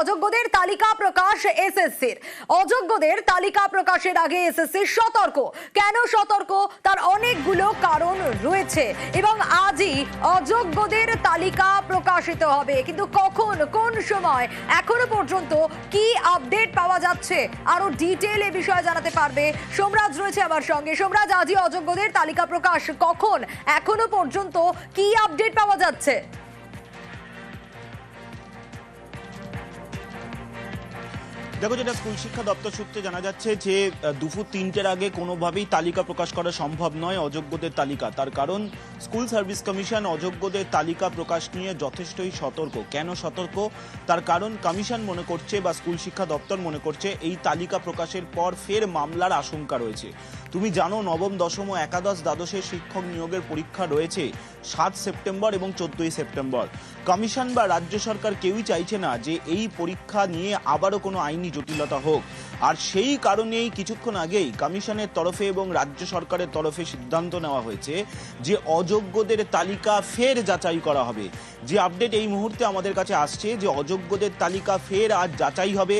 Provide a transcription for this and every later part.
অযোগ্যদের তালিকা প্রকাশ এসএসসির। অযোগ্যদের তালিকা প্রকাশের আগে এসএসসি সতর্ক। কেন সতর্ক? তার অনেকগুলো কারণ রয়েছে এবং আজই অযোগ্যদের তালিকা প্রকাশিত হবে। কিন্তু কখন, কোন সময়, এখনও পর্যন্ত কি আপডেট পাওয়া যাচ্ছে? আরও ডিটেল এ বিষয়ে জানাতে পারবে সোমরাজ রয়েছে আমার সঙ্গে। সোমরাজ, আজই অযোগ্যদের তালিকা প্রকাশ কখন, এখনও পর্যন্ত কি আপডেট পাওয়া যাচ্ছে? দেখো যেটা স্কুল শিক্ষা দপ্তর সূত্রে জানা যাচ্ছে যে দুপুর তিনটের আগে কোনোভাবেই তালিকা প্রকাশ করা সম্ভব নয় অযোগ্যদের তালিকা। তার কারণ, স্কুল সার্ভিস কমিশন অযোগ্যদের তালিকা প্রকাশ নিয়ে যথেষ্টই সতর্ক। কেন সতর্ক? তার কারণ, কমিশন মনে করছে বা স্কুল শিক্ষা দপ্তর মনে করছে এই তালিকা প্রকাশের পর ফের মামলার আশঙ্কা রয়েছে। তুমি জানো, নবম, দশম ও একাদশ দ্বাদশের শিক্ষক নিয়োগের পরীক্ষা রয়েছে সাত সেপ্টেম্বর এবং চোদ্দই সেপ্টেম্বর। কমিশন বা রাজ্য সরকার কেউই চাইছে না যে এই পরীক্ষা নিয়ে আবারও কোনো আইনি জটিলতা হোক। আর সেই কারণেই কিছুক্ষণ আগেই কমিশনের তরফে এবং রাজ্য সরকারের তরফে সিদ্ধান্ত নেওয়া হয়েছে যে অযোগ্যদের তালিকা ফের যাচাই করা হবে। যে আপডেট এই মুহূর্তে আমাদের কাছে আসছে যে অযোগ্যদের তালিকা ফের আজ যাচাই হবে,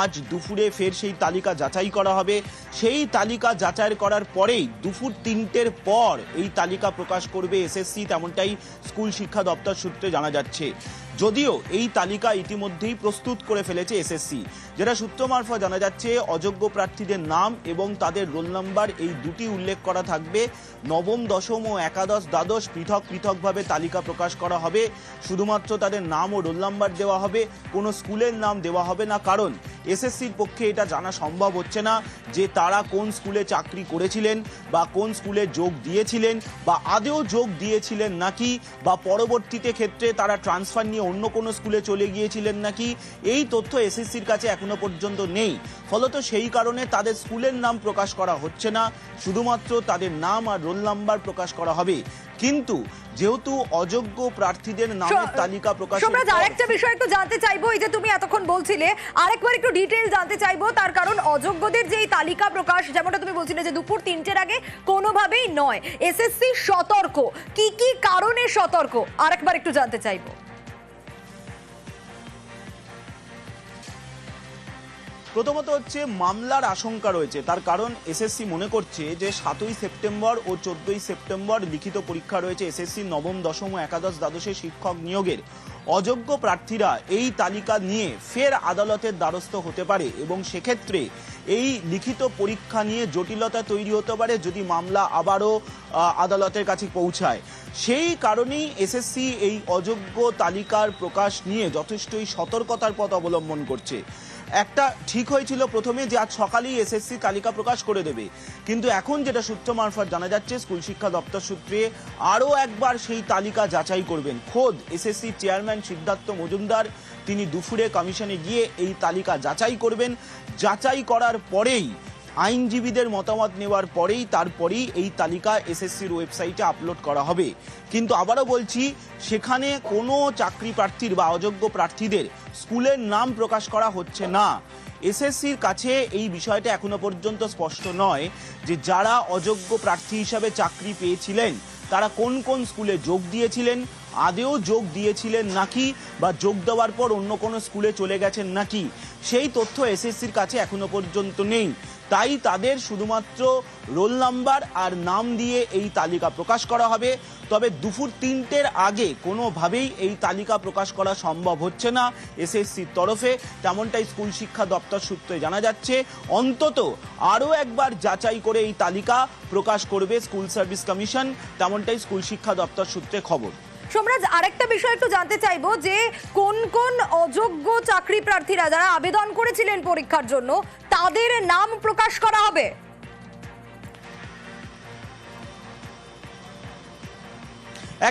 আজ দুপুরে ফের সেই তালিকা যাচাই করা হবে। সেই তালিকা যাচাই করার পরেই দুপুর তিনটের পর এই তালিকা প্রকাশ করবে এসএসসি, তেমনটাই স্কুল শিক্ষা দপ্তর সূত্রে জানা যাচ্ছে। Cheers. যদিও এই তালিকা ইতিমধ্যেই প্রস্তুত করে ফেলেছে এসএসসি যেটা সূত্র মারফত জানা যাচ্ছে অযোগ্য প্রার্থীদের নাম এবং তাদের রোল নাম্বার, এই দুটি উল্লেখ করা থাকবে। নবম, দশম ও একাদশ দ্বাদশ পৃথক পৃথকভাবে তালিকা প্রকাশ করা হবে। শুধুমাত্র তাদের নাম ও রোল নাম্বার দেওয়া হবে, কোনো স্কুলের নাম দেওয়া হবে না। কারণ এসএসসির পক্ষে এটা জানা সম্ভব হচ্ছে না যে তারা কোন স্কুলে চাকরি করেছিলেন বা কোন স্কুলে যোগ দিয়েছিলেন বা আদেও যোগ দিয়েছিলেন নাকি বা পরবর্তীতে ক্ষেত্রে তারা ট্রান্সফার নিয়ে অন্য কোনো স্কুলে চলে গিয়েছিলেন নাকি? এই তথ্য এসএসসির কাছে এখনও পর্যন্ত নেই। ফলত সেই কারণে তাদের স্কুলের নাম প্রকাশ করা হচ্ছে না। শুধুমাত্র তাদের নাম আর রোল নাম্বার প্রকাশ করা হবে। কিন্তু যেহেতু অযোগ্য প্রার্থীদের নামের তালিকা প্রকাশ সোমরাজ আরেকটা বিষয় একটু জানতে চাইব এই যে তুমি এতক্ষণ বলছিলে আরেকবার একটু ডিটেল জানতে চাইব তার কারণ অযোগ্যদের যে এই তালিকা প্রকাশ যেমনটা তুমি বলছিলে যে দুপুর তিনটের আগে কোনোভাবেই নয়। এসএসসি সতর্ক। কি কি কারণে সতর্ক? আরেকবার একটু জানতে চাইব। প্রথমত হচ্ছে মামলার আশঙ্কা রয়েছে। তার কারণ এসএসসি মনে করছে যে সাতই সেপ্টেম্বর ও চোদ্দই সেপ্টেম্বর লিখিত পরীক্ষা রয়েছে এসএসসি নবম, দশম ও একাদশ দ্বাদশে শিক্ষক নিয়োগের। অযোগ্য প্রার্থীরা এই তালিকা নিয়ে ফের আদালতের দ্বারস্থ হতে পারে এবং সেক্ষেত্রে এই লিখিত পরীক্ষা নিয়ে জটিলতা তৈরি হতে পারে যদি মামলা আবারও আদালতের কাছে পৌঁছায়। সেই কারণেই এসএসসি এই অযোগ্য তালিকার প্রকাশ নিয়ে যথেষ্টই সতর্কতার পথ অবলম্বন করছে। একটা ঠিক হয়েছিল প্রথমে যে আজ সকালেই এসএসসি তালিকা প্রকাশ করে দেবে। কিন্তু এখন যেটা সূত্র মারফত জানা যাচ্ছে, স্কুল শিক্ষা দপ্তর সূত্রে আরও একবার সেই তালিকা যাচাই করবেন। খোদ এসএসসি চেয়ারম্যান সিদ্ধার্থ মজুমদার তিনি দুপুরে কমিশনে গিয়ে এই তালিকা যাচাই করবেন। যাচাই করার পরেই আইনজীবীদের মতামত নেওয়ার পরেই তারপরেই এই তালিকা এসএসসির ওয়েবসাইটে আপলোড করা হবে। কিন্তু আবারও বলছি, সেখানে কোনো চাকরি প্রার্থীর বা অযোগ্য প্রার্থীদের স্কুলের নাম প্রকাশ করা হচ্ছে না। এসএসসির কাছে এই বিষয়টা এখনও পর্যন্ত স্পষ্ট নয় যে যারা অযোগ্য প্রার্থী হিসাবে চাকরি পেয়েছিলেন, তারা কোন কোন স্কুলে যোগ দিয়েছিলেন, আদেও যোগ দিয়েছিলেন নাকি বা যোগ দেওয়ার পর অন্য কোনো স্কুলে চলে গেছেন নাকি, সেই তথ্য এসএসসির কাছে এখনও পর্যন্ত নেই। তাই তাদের শুধুমাত্র রোল নাম্বার আর নাম দিয়ে এই তালিকা প্রকাশ করা হবে। তবে দুপুর তিনটের আগে কোনোভাবেই এই তালিকা প্রকাশ করা সম্ভব হচ্ছে না এসএসসির তরফে। তেমনটাই স্কুল শিক্ষা দপ্তর সূত্রে জানা যাচ্ছে, অন্তত আরও একবার যাচাই করে এই তালিকা প্রকাশ করবে স্কুল সার্ভিস কমিশন। তেমনটাই স্কুল শিক্ষা দপ্তর সূত্রে খবর। সোমরাজ, আরেকটা বিষয় একটু জানতে চাইব যে কোন কোন অযোগ্য চাকরি প্রার্থীরা যারা আবেদন করেছিলেন পরীক্ষার জন্য, তাদের নাম প্রকাশ করা হবে?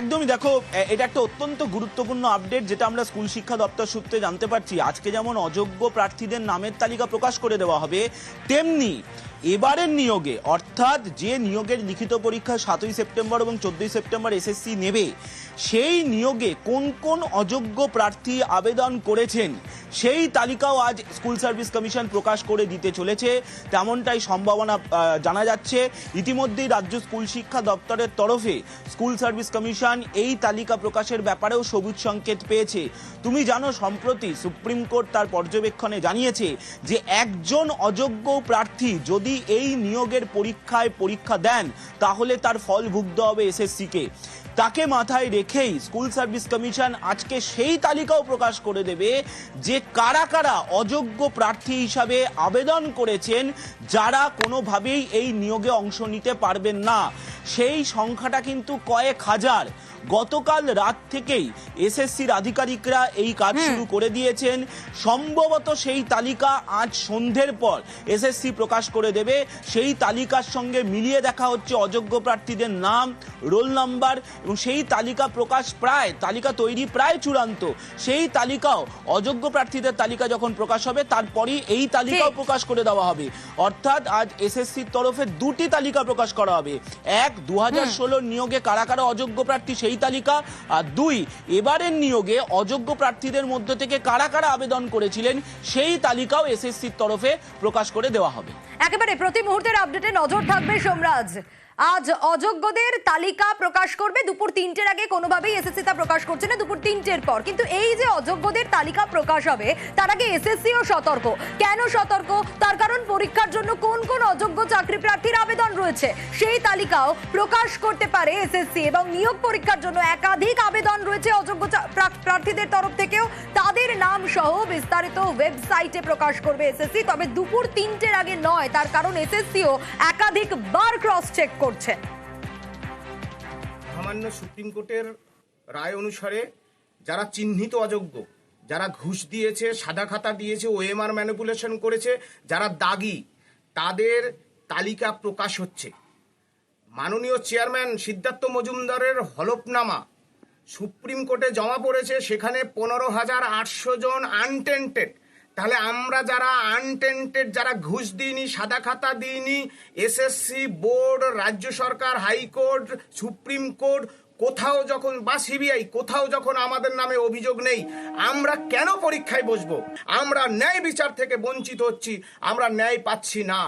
একদমই দেখো এটা একটা অত্যন্ত গুরুত্বপূর্ণ আপডেট যেটা আমরা স্কুল শিক্ষা দপ্তর সূত্রে জানতে পারছি। আজকে যেমন অযোগ্য প্রার্থীদের নামের তালিকা প্রকাশ করে দেওয়া হবে, তেমনি এবারের নিয়োগে, অর্থাৎ যে নিয়োগের লিখিত পরীক্ষা সাতই সেপ্টেম্বর এবং চোদ্দই সেপ্টেম্বর এসএসসি নেবে, সেই নিয়োগে কোন কোন অযোগ্য প্রার্থী আবেদন করেছেন, সেই তালিকাও আজ স্কুল সার্ভিস কমিশন প্রকাশ করে দিতে চলেছে। তেমনটাই সম্ভাবনা জানা যাচ্ছে। ইতিমধ্যেই রাজ্য স্কুল শিক্ষা দপ্তরের তরফে স্কুল সার্ভিস কমিশন এই তালিকা প্রকাশের ব্যাপারেও সবুজ সংকেত পেয়েছে। তুমি জানো, সম্প্রতি সুপ্রিম কোর্ট তার পর্যবেক্ষণে জানিয়েছে যে একজন অযোগ্য প্রার্থী যদি এই নিয়োগের পরীক্ষায় পরীক্ষা দেন, তাহলে তার ফল ভুগতে হবে এসএসসিকে। তাকে মাথায় রেখেই স্কুল সার্ভিস কমিশন আজকে সেই তালিকাও প্রকাশ করে দেবে যে কারা কারা অযোগ্য প্রার্থী হিসাবে আবেদন করেছেন, যারা কোনোভাবেই এই নিয়োগে অংশ নিতে পারবেন না। সেই সংখ্যাটা কিন্তু কয়েক হাজার। গতকাল রাত থেকেই এসএসসির আধিকারিকরা এই কাজ শুরু করে দিয়েছেন। সম্ভবত সেই তালিকা আজ সন্ধ্যের পর এসএসসি প্রকাশ করে দেবে। সেই তালিকার সঙ্গে মিলিয়ে দেখা হচ্ছে অযোগ্য প্রার্থীদের নাম রোল নাম্বার এবং সেই তালিকা প্রকাশ প্রায় তালিকা তৈরি প্রায় চূড়ান্ত। সেই তালিকাও অযোগ্য প্রার্থীদের তালিকা যখন প্রকাশ হবে তারপরই এই তালিকাও প্রকাশ করে দেওয়া হবে। অর্থাৎ আজ এসএসসির তরফে দুটি তালিকা প্রকাশ করা হবে। এক দু হাজার ষোলোর নিয়োগে কারা কারা অযোগ্য প্রার্থী সেই তালিকা। আর দুই, এবারের নিয়োগে অযোগ্য প্রার্থীদের মধ্যে থেকে কারা কারা আবেদন করেছিলেন সেই তালিকাও এসএসসির তরফে প্রকাশ করে দেওয়া হবে। একেবারে প্রতি মুহূর্তের আপডেটে নজর থাকবে সোমরাজ। আজ অযোগ্যদের তালিকা প্রকাশ করবে দুপুর তিনটের আগে। কোনোভাবেই এসএসসি তা প্রকাশ করছে না দুপুর তিনটের পর। কিন্তু এই যে অযোগ্যদের তালিকা প্রকাশ হবে, তার আগে এসএসসিও সতর্ক। কেন সতর্ক? তার কারণ পরীক্ষার জন্য কোন কোন অযোগ্য চাকরি প্রার্থীর আবেদন রয়েছে, সেই তালিকাও প্রকাশ করতে পারে এসএসসি। এবং নিয়োগ পরীক্ষার জন্য একাধিক আবেদন রয়েছে অযোগ্য প্রার্থীদের তরফ থেকেও। তাদের নাম সহ বিস্তারিত ওয়েবসাইটে প্রকাশ করবে এসএসসি। তবে দুপুর তিনটের আগে নয়, তার কারণ এসএসসিও একাধিক বার ক্রস চেক করছে সামান্য সুপ্রিম কোর্টের রায় অনুসারে যারা চিহ্নিত অযোগ্য, যারা ঘুষ দিয়েছে, সাদা খাতা দিয়েছে ওএমআর ম্যানিপুলেশন করেছে, যারা দাগি, তাদের তালিকা প্রকাশ হচ্ছে। মাননীয় চেয়ারম্যান সিদ্ধার্থ মজুমদারের হলফনামা সুপ্রিম কোর্টে জমা পড়েছে, সেখানে পনেরো হাজার আটশো জন আনটেন্টেড তাহলে আমরা যারা আনটেন্টেড যারা ঘুষ দিইনি, সাদা খাতা দিইনি এসএসসি বোর্ড রাজ্য সরকার হাইকোর্ট সুপ্রিম কোর্ট, কোথাও যখন, বা সিবিআই কোথাও যখন আমাদের নামে অভিযোগ নেই, আমরা কেন পরীক্ষায় বসবো? আমরা ন্যায় বিচার থেকে বঞ্চিত হচ্ছি, আমরা ন্যায় পাচ্ছি না।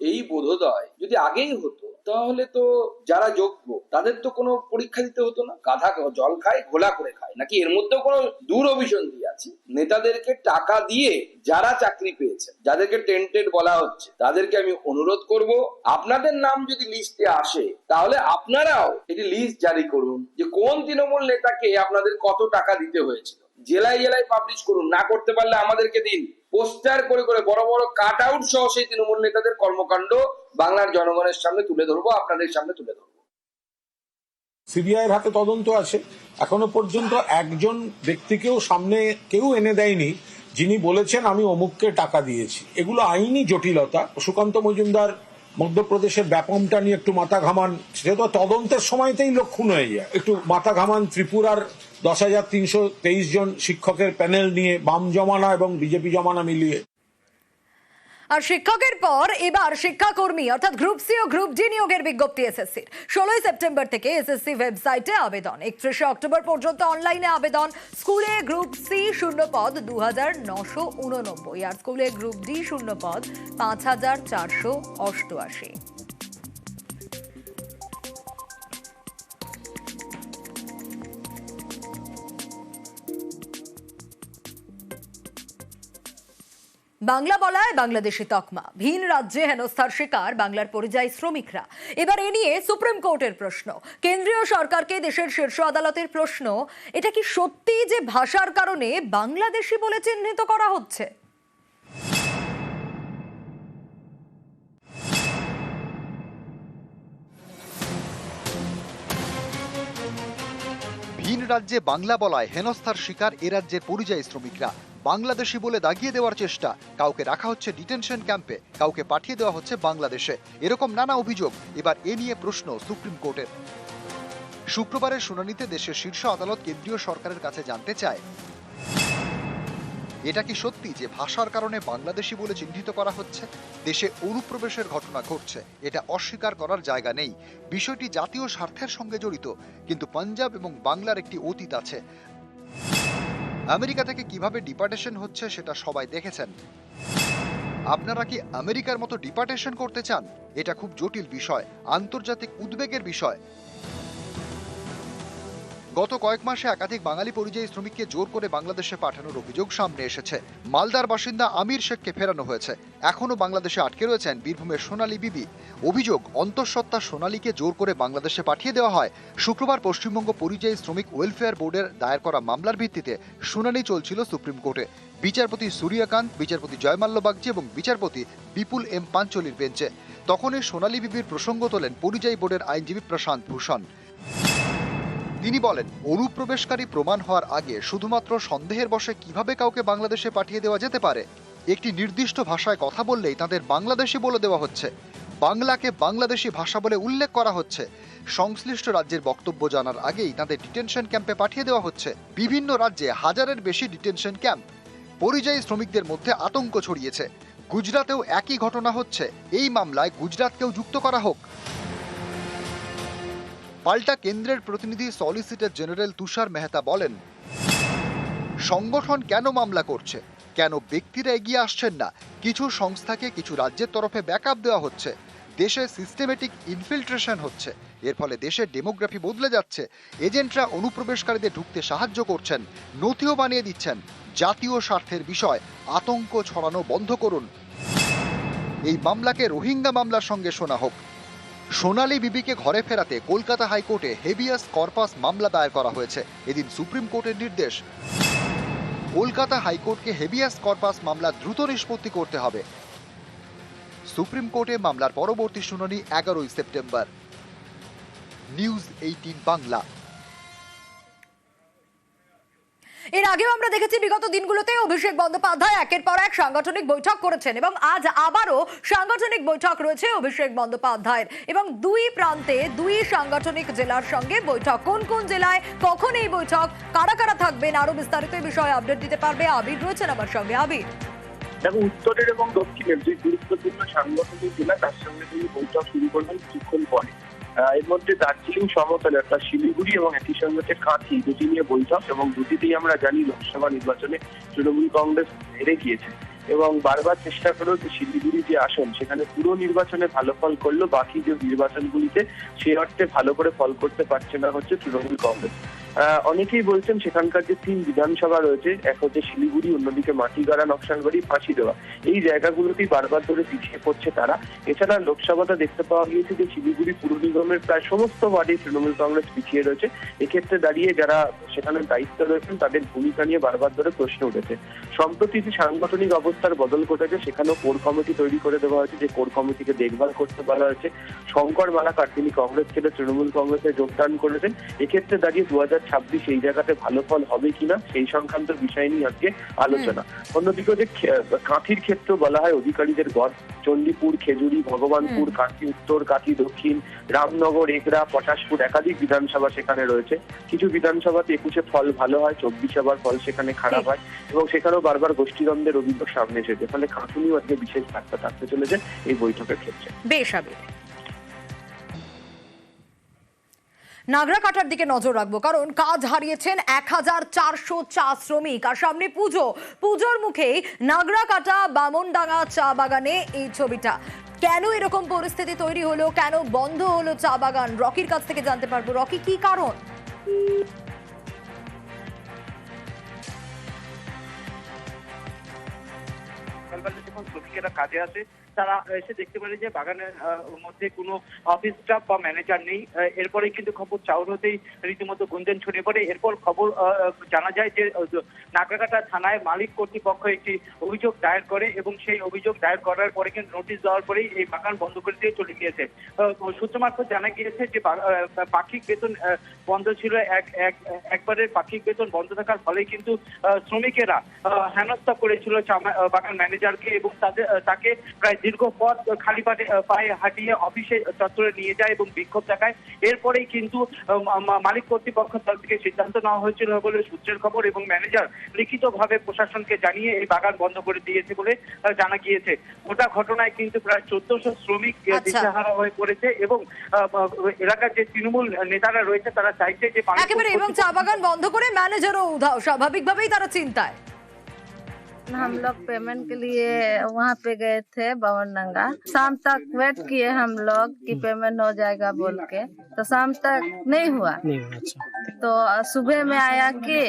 এই বোধোদয় যদি আগেই হতো, তাহলে তো যারা যোগ্য, তাদের তো কোনো পরীক্ষা দিতে হতো না। গাধা জল খায়, ঘোলা করে খায়। নাকি এর মধ্যেও কোনো দূর অভিসন্ধি? আছে নেতাদেরকে টাকা দিয়ে যারা চাকরি পেয়েছে, যাদেরকে টেন্টেড বলা হচ্ছে, তাদেরকে আমি অনুরোধ করব, আপনাদের নাম যদি লিস্টে আসে, তাহলে আপনারাও একটি লিস্ট জারি করুন যে কোন তৃণমূল নেতাকে আপনাদের কত টাকা দিতে হয়েছিল। জেলায় জেলায় পাবলিশ করুন, না করতে পারলে আমাদেরকে দিন। পোস্টার করে করে বড় বড় কাট আউট সহ সেই তৃণমূল নেতাদের কর্মকাণ্ড বাংলার জনগণের সামনে তুলে ধরবো, আপনাদের সামনে তুলে ধরবো। সিবিআইয়ের হাতে তদন্ত আছে। এখনও পর্যন্ত একজন ব্যক্তিকেও সামনে কেউ এনে দেয়নি। যিনি বলেছেন, আমি অমুককে টাকা দিয়েছি। এগুলো আইনি জটিলতা। সুকান্ত মজুমদার মধ্যপ্রদেশের ব্যাপমটা নিয়ে একটু মাথা ঘামান। সেটা তো তদন্তের সময়তেই লোক খুন হয়ে যায়। একটু মাথা ঘামান ত্রিপুরার দশ হাজার তিনশো তেইশ জন শিক্ষকের প্যানেল নিয়ে বাম জমানা এবং বিজেপি জমানা মিলিয়ে। আর শিক্ষকের পর এবার শিক্ষাকর্মী, অর্থাৎ গ্রুপ সি ও গ্রুপ ডি নিয়োগের বিজ্ঞপ্তি এসএসসির ষোলোই সেপ্টেম্বর থেকে এসএসসি ওয়েবসাইটে আবেদন। একত্রিশে অক্টোবর পর্যন্ত অনলাইনে আবেদন। স্কুলে গ্রুপ সি শূন্য পদ দু হাজার নশো উননব্বই আর স্কুলে গ্রুপ ডি শূন্য পদ পাঁচ হাজার চারশো অষ্টআশি। বাংলা বলায় বাংলাদেশি তকমা। ভিন রাজ্যে হেনস্থার শিকার বাংলার পরিযায়ী শ্রমিকরা। এবার এ নিয়ে সুপ্রিম কোর্টের প্রশ্ন। কেন্দ্রীয় সরকারকে দেশের শীর্ষ আদালতের প্রশ্ন, এটা কি সত্যি যে ভাষার কারণে বাংলাদেশি বলে চিহ্নিত করা হচ্ছে? ভিন রাজ্যে বাংলা বলায় হেনস্থার শিকার এ রাজ্যের পরিযায়ী শ্রমিকরা। বাংলাদেশি বলে দাগিয়ে দেওয়ার চেষ্টা। কাউকে রাখা হচ্ছে ডিটেনশন ক্যাম্পে, কাউকে পাঠিয়ে দেওয়া হচ্ছে বাংলাদেশে। এরকম নানা অভিযোগ, এবার এ নিয়ে প্রশ্ন সুপ্রিম কোর্টের। শুক্রবারের শুনানিতে দেশের শীর্ষ আদালত কেন্দ্রীয় সরকারের কাছে জানতে চায়, এটা কি সত্যি যে ভাষার কারণে বাংলাদেশি বলে চিহ্নিত করা হচ্ছে? দেশে অনুপ্রবেশের ঘটনা ঘটছে, এটা অস্বীকার করার জায়গা নেই। বিষয়টি জাতীয় স্বার্থের সঙ্গে জড়িত, কিন্তু পাঞ্জাব এবং বাংলার একটি অতীত আছে। আমেরিকা থেকে কীভাবে ডিপার্টেশন হচ্ছে সেটা সবাই দেখেছেন। আপনারা কি আমেরিকার মতো ডিপার্টেশন করতে চান? এটা খুব জটিল বিষয়, আন্তর্জাতিক উদ্বেগের বিষয়। গত কয়েক মাসে একাধিক বাঙালি পরিযায়ী শ্রমিককে জোর করে বাংলাদেশে পাঠানোর অভিযোগ সামনে এসেছে। মালদার বাসিন্দা আমির শেখকে ফেরানো হয়েছে। এখনও বাংলাদেশে আটকে রয়েছেন বীরভূমের সোনালী বিবি। অভিযোগ, অন্তঃসত্ত্বা সোনালীকে জোর করে বাংলাদেশে পাঠিয়ে দেওয়া হয়। শুক্রবার পশ্চিমবঙ্গ পরিযায়ী শ্রমিক ওয়েলফেয়ার বোর্ডের দায়ের করা মামলার ভিত্তিতে শুনানি চলছিল সুপ্রিম কোর্টে। বিচারপতি সূর্যকান্ত বিচারপতি জয়মাল্য বাগচি এবং বিচারপতি বিপুল এম পাঞ্চলির বেঞ্চে। তখনই সোনালী বিবির প্রসঙ্গ তোলেন পরিযায়ী বোর্ডের আইনজীবী প্রশান্ত ভূষণ। তিনি বলেন, অনুপ্রবেশকারী প্রমাণ হওয়ার আগে শুধুমাত্র সন্দেহের বশে কীভাবে কাউকে বাংলাদেশে পাঠিয়ে দেওয়া যেতে পারে? একটি নির্দিষ্ট ভাষায় কথা বললেই তাদের বাংলাদেশি বলে দেওয়া হচ্ছে। বাংলাকে বাংলাদেশি ভাষা বলে উল্লেখ করা হচ্ছে। সংশ্লিষ্ট রাজ্যের বক্তব্য জানার আগেই তাদের ডিটেনশন ক্যাম্পে পাঠিয়ে দেওয়া হচ্ছে। বিভিন্ন রাজ্যে হাজারের বেশি ডিটেনশন ক্যাম্প। পরিযায়ী শ্রমিকদের মধ্যে আতঙ্ক ছড়িয়েছে। গুজরাতেও একই ঘটনা হচ্ছে। এই মামলায় গুজরাতকেও যুক্ত করা হোক। পাল্টা কেন্দ্রের প্রতিনিধি সলিসিটর জেনারেল তুষার মেহতা বলেন, সংগঠন কেন মামলা করছে? কেন ব্যক্তিরা এগিয়ে আসছেন না? কিছু সংস্থাকে কিছু রাজ্যের তরফে ব্যাকআপ দেওয়া হচ্ছে। দেশে সিস্টেমেটিক ইনফিল্ট্রেশন হচ্ছে। এর ফলে দেশের ডেমোগ্রাফি বদলে যাচ্ছে। এজেন্টরা অনুপ্রবেশকারীদের ঢুকতে সাহায্য করছেন, নথিও বানিয়ে দিচ্ছেন। জাতীয় স্বার্থের বিষয়, আতঙ্ক ছড়ানো বন্ধ করুন। এই মামলাকে রোহিঙ্গা মামলার সঙ্গে শোনা হোক। সোনালী বিবিকে ঘরে ফেরাতে কলকাতা হাইকোর্টে হেভিয়াস কর্পাস মামলা দায়ের করা হয়েছে। এদিন সুপ্রিম কোর্টের নির্দেশ। কলকাতা হাইকোর্টকে হেভিয়াস কর্পাস মামলা দ্রুত নিষ্পত্তি করতে হবে। সুপ্রিম কোর্টে মামলার পরবর্তী শুনানি এগারোই সেপ্টেম্বর। News eighteen Bangla. এর আগেও আমরা দেখেছি বিগত দিনগুলোতে অভিষেক বন্দ্যোপাধ্যায় একের পর এক সাংগঠনিক বৈঠক করেছেন এবং আজ আবারও সাংগঠনিক বৈঠক রয়েছে অভিষেক বন্দ্যোপাধ্যায়ের। এবং দুই প্রান্তে দুই সাংগঠনিক জেলার সঙ্গে বৈঠক। কোন কোন জেলায় কখন এই বৈঠক, কারা কারা থাকবেন আরও বিস্তারিত বিষয়ে আপডেট দিতে পারবে আবির রয়েছেন আমার সঙ্গে। আবির। দেখো, উত্তরের এবং দক্ষিণের যে গুরুত্বপূর্ণ সাংগঠনিক জেলা, তার সঙ্গে তিনি বৈঠক শুরু করবেন কিছুক্ষণ পরে। এর মধ্যে দার্জিলিং, সমতলে, অর্থাৎ শিলিগুড়ি এবং একই সঙ্গে হচ্ছে কাঁথি দুটি নিয়ে বৈঠক এবং দুটিতেই আমরা জানি লোকসভা নির্বাচনে তৃণমূল কংগ্রেস হেরে গিয়েছে। এবং বারবার চেষ্টা করেও যে শিলিগুড়ি যে আসন, সেখানে পুরো নির্বাচনে ভালো ফল করল, বাকি যে নির্বাচনগুলিতে সে অর্থে ভালো করে ফল করতে পারছে না হচ্ছে তৃণমূল কংগ্রেস। অনেকেই বলছেন সেখানকার যে তিন বিধানসভা রয়েছে, এক হচ্ছে শিলিগুড়ি, অন্যদিকে মাটিগাড়া, নকশালবাড়ি ফাঁসি দেওয়া এই জায়গাগুলোতেই বারবার ধরে পিছিয়ে পড়ছে তারা। এছাড়া লোকসভাতে দেখতে পাওয়া গিয়েছে যে শিলিগুড়ি পুর নিগমের প্রায় সমস্ত ওয়ার্ডে তৃণমূল কংগ্রেস পিছিয়ে রয়েছে। এক্ষেত্রে দাঁড়িয়ে যারা সেখানে দায়িত্ব রয়েছেন, তাদের ভূমিকা নিয়ে বারবার ধরে প্রশ্ন উঠেছে। সম্প্রতি যে সাংগঠনিক অবস্থার বদল ঘটেছে, সেখানেও কোর কমিটি তৈরি করে দেওয়া হয়েছে, যে কোর কমিটিকে দেখভাল করতে বলা হয়েছে। শঙ্কর মালাকার তিনি কংগ্রেস ছেড়ে তৃণমূল কংগ্রেসে যোগদান করেছেন। এক্ষেত্রে দাঁড়িয়ে দু হাজার ছাব্বিশ এই জায়গাতে ভালো ফল হবে কিনা সেই সংক্রান্ত বিষয় নিয়ে আজকে আলোচনা। অন্যদিকে যে কাঁথির ক্ষেত্রেও বলা হয় অধিকারীদের গড় চণ্ডীপুর খেজুরি ভগবানপুর কাঁথি উত্তর কাঁথি দক্ষিণ রামনগর এগরা পটাশপুর একাধিক বিধানসভা সেখানে রয়েছে। কিছু বিধানসভাতে একুশে ফল ভালো হয় চব্বিশে আবার ফল সেখানে খারাপ হয় এবং সেখানেও বারবার গোষ্ঠীদ্বন্দ্বের অভিযোগ সামনে এসেছে। ফলে কাঁথুনিও আজকে বিশেষ বার্তা থাকতে চলেছে এই বৈঠকের ক্ষেত্রে। বেশ নাগরাকাটার দিকে নজর রাখব, কারণ কাজ হারিয়েছেন এক হাজার চারশো চা শ্রমিক। আর সামনে পুজো, পুজোর মুখেই নাগরাকাটা বামনডাঙ্গা চা বাগানে এই ছবিটা। কেন এরকম পরিস্থিতি তৈরি হলো? কেন বন্ধ হলো চা বাগান? রকির কাছ থেকে জানতে পারব। রকি, কি কারণ? কাজে আসে তারা এসে দেখতে পারে যে বাগানের মধ্যে কোনো অফিস স্টাফ বা ম্যানেজার নেই। এরপরে কিন্তু খবর চাউর হতেই রীতিমতো গুঞ্জন ছড়িয়ে পড়ে। এরপর খবর জানা যায় যে নাগরাকাটা থানায় মালিক কর্তৃপক্ষ একটি অভিযোগ দায়ের করে এবং সেই অভিযোগ দায়ের করার পরে কিন্তু নোটিশ দেওয়ার পরেই এই বাগান বন্ধ করে দিয়ে চলে গিয়েছে। সূত্র মারফত জানা গিয়েছে যে পাক্ষিক বেতন বন্ধ ছিল এক এক, একবারের পাক্ষিক বেতন বন্ধ থাকার ফলে কিন্তু শ্রমিকেরা হেনস্থা করেছিল বাগান ম্যানেজারকে এবং তাদের তাকে প্রায় দীর্ঘ পথ খালি পায়ে পায়ে হাঁটিয়ে অফিসে চত্বরে নিয়ে যায় এবং বিক্ষোভ দেখায়। এরপরেই কিন্তু মালিক কর্তৃপক্ষ তরফ থেকে সিদ্ধান্ত নেওয়া হয়েছিল বলে সূত্রের খবর এবং ম্যানেজার লিখিতভাবে প্রশাসনকে জানিয়ে এই বাগান বন্ধ করে দিয়েছে বলে জানা গিয়েছে। গোটা ঘটনায় কিন্তু প্রায় চোদ্দশো শ্রমিক আচ্ছা। হয়ে পড়েছে এবং এলাকার যে তৃণমূল নেতারা রয়েছে তারা চাইছে যে একেবারে এবং চা বাগান বন্ধ করে ম্যানেজারও উধাও। স্বাভাবিকভাবেই তারা চিন্তায়। हम लोग पेमेंट के लिए वहाँ पे गए थे बवरडंगा शाम तक वेट किए हम लोग कि पेमेंट हो जाएगा बोल के। तो शाम तक नहीं हुआ। तो सुबह में आया कि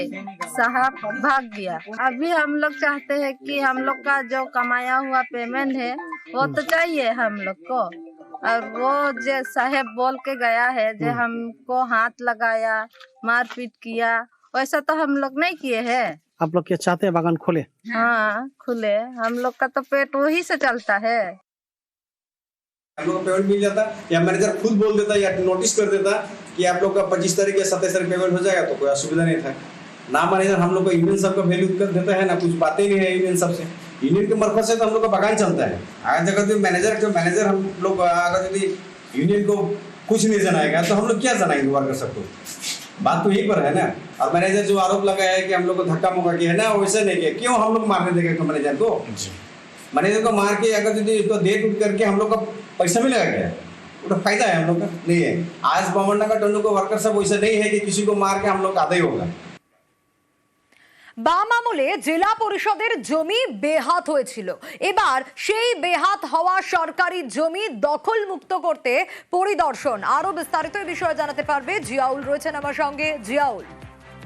साहब भाग गया। अभी हम लोग चाहते हैं कि हम लोग का जो कमाया हुआ पेमेंट है वो तो चाहिए हम लोग को। और वो जो साहेब बोल के गया है जो हमको हाथ लगाया मारपीट किया वैसा तो हम लोग नहीं किए हैं। आप लोग क्या चाहते हैं बागान खोले? हाँ खुले। हम लोग का तो पेट वही से चलता है। हम लोग पेमेंट मिल जाता या मैनेजर खुद बोल देता या नोटिस कर देता कि आप लोग का पच्चीस तारीख या सत्ताईस तारीख पेमेंट हो जाएगा तो कोई असुविधा नहीं था। ना मैनेजर हम लोग को यूनियन सब का वैल्यू कर देता है ना कुछ बातें नहीं है यूनियन सबसे। यूनियन के मार्फत से तो हम लोग का बगान चलता है। अगर अगर मैनेजर जो मैनेजर हम लोग अगर यदि यूनियन को कुछ नहीं जनाएगा तो हम लोग क्या जनाएँगे वर्कर सबको बात तो यही पर है ना। और मैनेजर जो आरोप लगाया है कि हम लोग को धक्का मुक्का किया है ना वैसे नहीं किया। क्यों हम लोग मारने देंगे मैनेजर को? मैनेजर को मार के अगर यदि इसको दे टूट करके हम लोग का पैसा मिलेगा क्या गया तो फ़ायदा है हम लोग का। नहीं है। आज बमंडा का टंडू को वर्कर सब वैसे नहीं है कि किसी को मार के हम लोग का आधा ही होगा। বাম আমলে জেলা পরিষদের জমি বেহাত হয়েছিল। এবার সেই বেহাত হওয়া সরকারি জমি দখল মুক্ত করতে পরিদর্শন। আরও বিস্তারিত বিষয়ে জানাতে পারবে জিয়াউল। রয়েছেন আমার সঙ্গে। জিয়াউল।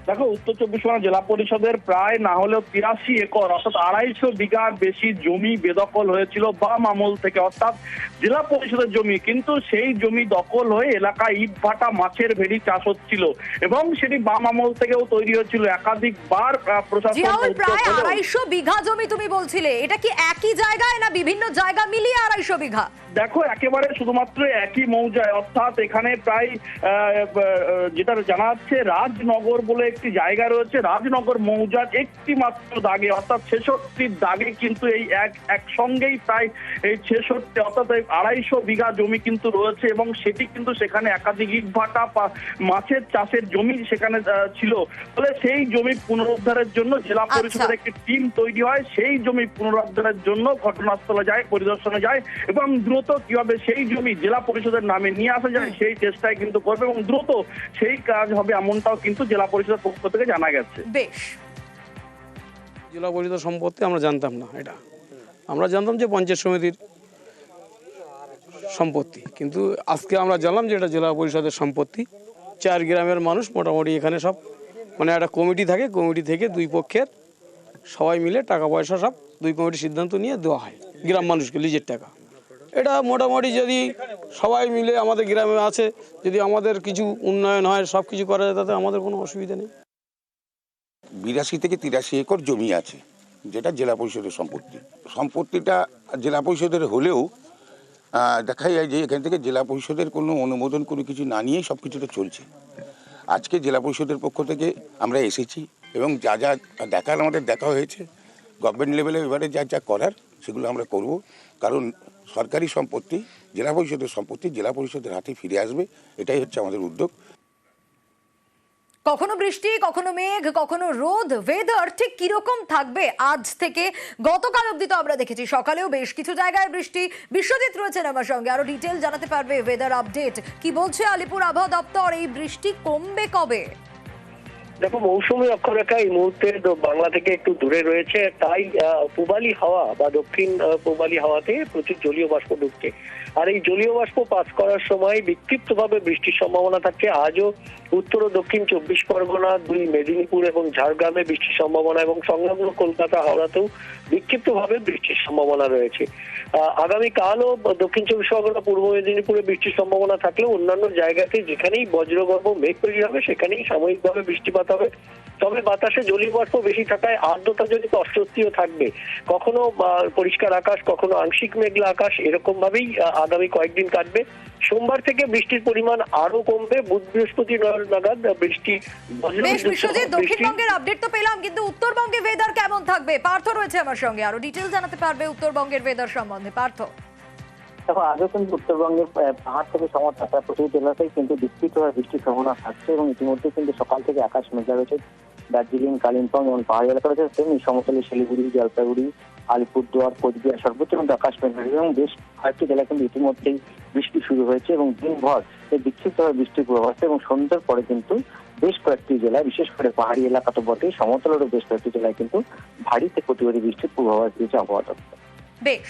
দেখো উত্তর চব্বিশ পরগনা জেলা পরিষদের প্রায় না হলেও তিরাশি একর অর্থাৎ আড়াইশো বিঘার বেশি জমি বেদখল হয়েছিল বাম আমল থেকে অর্থাৎ জেলা পরিষদের জমি। কিন্তু সেই জমি দখল হয়ে এলাকায় ইট ভাটা মাছের ভেড়ি চাষ হচ্ছিল এবং সেটি বাম আমল থেকেও তৈরি হয়েছিল। একাধিকবার প্রশাসন প্রায় আড়াইশো বিঘা জমি তুমি বলছিলে। এটা কি একই জায়গায় না বিভিন্ন জায়গা মিলিয়ে আড়াইশো বিঘা? দেখো একেবারে শুধুমাত্র একই মৌজায় অর্থাৎ এখানে প্রায় যেটা জানা যাচ্ছে রাজনগর বলে একটি জায়গা রয়েছে রাজনগর মৌজার একটি মাত্র দাগে অর্থাৎ ছেষট্টির দাগে কিন্তু এই এক একসঙ্গেই প্রায় এই ছেষট্টি অর্থাৎ এই আড়াইশো বিঘা জমি কিন্তু রয়েছে এবং সেটি কিন্তু সেখানে একাধিক ইট ভাটা মাছের চাষের জমি সেখানে ছিল। ফলে সেই জমি পুনরুদ্ধারের জন্য জেলা আচ্ছা। পরিষদের একটি টিম তৈরি হয়। সেই জমি পুনরুদ্ধারের জন্য ঘটনাস্থলে যায় পরিদর্শনে যায় এবং দ্রুত কীভাবে সেই জমি জেলা পরিষদের নামে নিয়ে আসা যায় সেই চেষ্টায় কিন্তু করবে এবং দ্রুত সেই কাজ হবে এমনটাও কিন্তু জেলা পরিষদের পক্ষ থেকে জানা গেছে। বেশ। জেলা পরিষদ সম্পত্তি আমরা জানতাম না এটা। আমরা জানতাম যে পঞ্চায়েত সমিতির সম্পত্তি। কিন্তু আজকে আমরা জানলাম যে এটা জেলা পরিষদের সম্পত্তি। চার গ্রামের মানুষ মোটামুটি এখানে সব মানে একটা কমিটি থাকে কমিটি থেকে দুই পক্ষের সবাই মিলে টাকা পয়সা সব দুই কমিটির সিদ্ধান্ত নিয়ে দেওয়া হয়। গ্রাম মানুষকে লিজের টাকা। এটা মোটামুটি যদি সবাই মিলে আমাদের গ্রামে আছে, যদি আমাদের কিছু উন্নয়ন হয়, সব কিছু করা যায়, তাতে আমাদের কোনো অসুবিধা নেই। বিরাশি থেকে তিরাশি একর জমি আছে, যেটা জেলা পরিষদের সম্পত্তি। সম্পত্তিটা জেলা পরিষদের হলেও দেখা যায় যে এখান থেকে জেলা পরিষদের কোনো অনুমোদন কোনো কিছু না নিয়েই সব কিছুটা চলছে। আজকে জেলা পরিষদের পক্ষ থেকে আমরা এসেছি এবং যা যা দেখার, আমাদের দেখা হয়েছে গভর্নমেন্ট লেভেলে এবারে যা যা করার সেগুলো আমরা করব। কারণ সরকারি সম্পত্তি, জেলা পরিষদের সম্পত্তি, জেলা পরিষদের হাতে ফিরে আসবে, এটাই হচ্ছে আমাদের উদ্যোগ। কখনো বৃষ্টি, কখনো মেঘ, কখনো রোদ ওয়েদার ঠিক কীরকম থাকবে আজ থেকে গতকাল অবধি তো আমরা দেখেছি। সকালেও বেশ কিছু জায়গায় বৃষ্টি। বিশ্বজিৎ রয়েছেন আমার সঙ্গে। আরও ডিটেল জানাতে পারবে ওয়েদার আপডেট কি বলছে আলিপুর আবহাওয়া দপ্তর? এই বৃষ্টি কমবে কবে? দেখো, মৌসুমী অক্ষরেখা এই মুহূর্তে বাংলা থেকে একটু দূরে রয়েছে। তাই পূবালি হাওয়া বা দক্ষিণ পূবালি হাওয়াতে প্রচুর জলীয় বাষ্প ঢুকছে আর এই জলীয় বাষ্প পাস করার সময় বিক্ষিপ্তভাবে বৃষ্টির সম্ভাবনা থাকছে আজও উত্তর ও দক্ষিণ চব্বিশ পরগনা, দুই মেদিনীপুর এবং ঝাড়গ্রামে বৃষ্টির সম্ভাবনা এবং সংলগ্ন কলকাতা, হাওড়াতেও বিক্ষিপ্তভাবে বৃষ্টির সম্ভাবনা রয়েছে। আগামীকালও দক্ষিণ চব্বিশ পরগনা, পূর্ব মেদিনীপুরে বৃষ্টির সম্ভাবনা থাকলেও অন্যান্য জায়গাতে যেখানেই বজ্রগর্ভ মেঘ তৈরি হবে, সেখানেই সাময়িকভাবে বৃষ্টিপাত হবে। তবে বাতাসে জলীয় বেশি থাকায় আর্দ্রতা যদি অস্বস্তিও থাকবে। কখনো পরিষ্কার আকাশ কখনো আংশিক মেঘলা আকাশ এরকম ভাবেই আগামী কয়েকদিন কাটবে। সোমবার থেকে বৃষ্টির পরিমাণ আরও কমবে। বুধ বৃহস্পতি নাগাদ বৃষ্টি বেশ বিশ্বজিৎ দক্ষিণবঙ্গের আপডেট তো পেলাম কিন্তু উত্তরবঙ্গে ওয়েদার কেমন থাকবে? পার্থ রয়েছে আমার সঙ্গে আরও ডিটেল জানাতে পারবে উত্তরবঙ্গের ওয়েদার সম্বন্ধে। পার্থ। দেখো আজও কিন্তু উত্তরবঙ্গের আহ, পাহাড় থেকে সমতল প্রায় প্রচুর জেলাতেই কিন্তু বিস্তৃতভাবে বৃষ্টির সম্ভাবনা থাকছে এবং ইতিমধ্যে কিন্তু সকাল থেকে আকাশ মেঘলা রয়েছে। দার্জিলিং, কালিম্পং এবং পাহাড়ি এলাকা রয়েছে তেমনি সমতলে শিলিগুড়ি, জলপাইগুড়ি, আলিপুরদুয়ার, কোচবিহার, সর্বোচ্চ আকাশ মেঘলা এবং বেশ কয়েকটি জেলায় কিন্তু ইতিমধ্যেই বৃষ্টি শুরু হয়েছে এবং দিনভর এই বিক্ষিপ্তভাবে বৃষ্টির পূর্বাভাস এবং সন্ধ্যার পরে কিন্তু বেশ কয়েকটি জেলায়, বিশেষ করে পাহাড়ি এলাকা তো বটেই, সমতলেরও বেশ কয়েকটি জেলায় কিন্তু ভারী থেকে বৃষ্টির পূর্বাভাস দিয়েছে আবহাওয়া দপ্তর। বেশ।